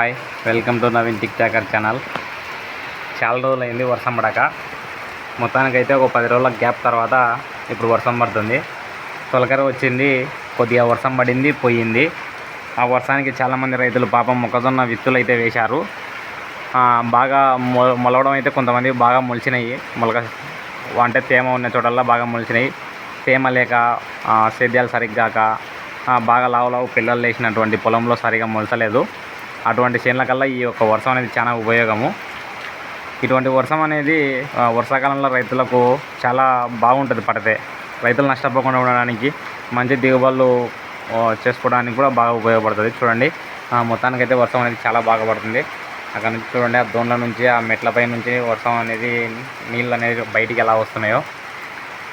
Hi welcome to Naveen tick talker channel చాలా రోజులైంది అయింది వర్షం పడక. మొత్తానికైతే ఒక పది రోజుల గ్యాప్ తర్వాత ఇప్పుడు వర్షం పడుతుంది. తొలకరి వచ్చింది కొద్దిగా వర్షం పడింది పోయింది. ఆ వర్షానికి చాలామంది రైతులు పాపం మొక్కజొన్న విత్తులు అయితే వేశారు. బాగా మొలవడం అయితే కొంతమంది బాగా మొలిచినాయి. మొలక అంటే తేమ ఉన్న చోటల్లా బాగా మొలిచినాయి. తేమ లేక సేద్యాలు సరిగ్గాక బాగా లావు లావు పిల్లలు వేసినటువంటి పొలంలో సరిగా మొలచలేదు. అటువంటి చేనుల కల్లా ఈ యొక్క వర్షం అనేది చాలా ఉపయోగము. ఇటువంటి వర్షం అనేది వర్షాకాలంలో రైతులకు చాలా బాగుంటుంది పడితే. రైతులు నష్టపోకుండా ఉండడానికి మంచి దిగుబడులు చేసుకోవడానికి కూడా బాగా ఉపయోగపడుతుంది. చూడండి మొత్తానికైతే వర్షం అనేది చాలా బాగా పడుతుంది. అక్కడ నుంచి చూడండి ఆ దోన్ల నుంచి ఆ మెట్లపై నుంచి వర్షం అనేది నీళ్ళు అనేది బయటికి ఎలా వస్తున్నాయో.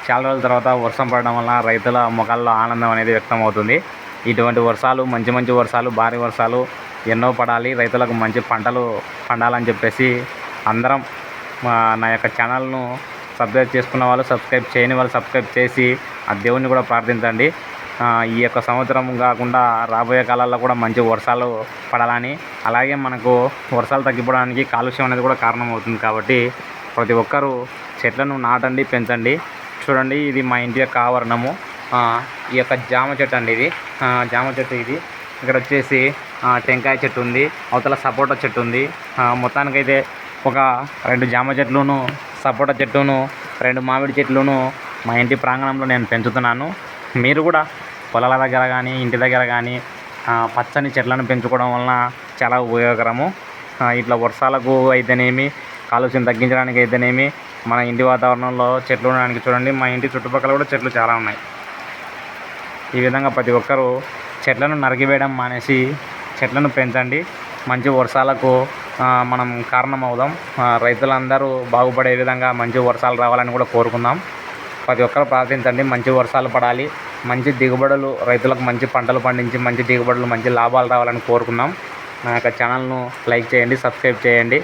చాలా రోజుల తర్వాత వర్షం పడడం వల్ల రైతుల ముఖాల్లో ఆనందం అనేది వ్యక్తం అవుతుంది ఇటువంటి వర్షాలు మంచి మంచి వర్షాలు భారీ వర్షాలు ఎన్నో పడాలి రైతులకు మంచి పంటలు పండాలని చెప్పేసి అందరం మా నా యొక్క ఛానల్ను సబ్స్క్రైబ్ చేసుకున్న వాళ్ళు సబ్స్క్రైబ్ చేయని వాళ్ళు సబ్స్క్రైబ్ చేసి ఆ దేవుణ్ణి కూడా ప్రార్థించండి. ఈ యొక్క సంవత్సరం కాకుండా రాబోయే కాలాల్లో కూడా మంచి వర్షాలు పడాలని అలాగే మనకు వర్షాలు తగ్గిపోవడానికి కాలుష్యం అనేది కూడా కారణం అవుతుంది కాబట్టి ప్రతి ఒక్కరూ చెట్లను నాటండి పెంచండి. చూడండి ఇది మా ఇంటి యొక్క ఆవరణము. ఈ యొక్క జామ చెట్టు అండి ఇది. జామ చెట్టు ఇది. ఇక్కడ వచ్చేసి టెంకాయ చెట్టు ఉంది. అవతల సపోటా చెట్టు ఉంది. మొత్తానికి మొత్తానికైతే ఒక రెండు జామ చెట్లును సపోటా చెట్టును రెండు మామిడి చెట్లును మా ఇంటి ప్రాంగణంలో నేను పెంచుతున్నాను. మీరు కూడా పొలాల దగ్గర కానీ ఇంటి దగ్గర కానీ పచ్చని చెట్లను పెంచుకోవడం వలన చాలా ఉపయోగకరము. ఇట్లా వర్షాలకు అయితేనేమి కాలుష్యం తగ్గించడానికి అయితేనేమి మన ఇంటి వాతావరణంలో చెట్లు ఉండడానికి చూడండి మా ఇంటి చుట్టుపక్కల కూడా చెట్లు చాలా ఉన్నాయి. ఈ విధంగా ప్రతి ఒక్కరూ చెట్లను నరికివేయడం మానేసి చెట్లను పెంచండి. మంచి వర్షాలకు మనం కారణం అవుదాం రైతులందరూ బాగుపడే విధంగా మంచి వర్షాలు రావాలని కూడా కోరుకుందాం. ప్రతి ఒక్కరు ప్రార్థించండి. మంచి వర్షాలు పడాలి. మంచి దిగుబడులు రైతులకు మంచి పంటలు పండించి మంచి దిగుబడులు మంచి లాభాలు రావాలని కోరుకుందాం. నా యొక్క ఛానల్ను లైక్ చేయండి సబ్స్క్రైబ్ చేయండి.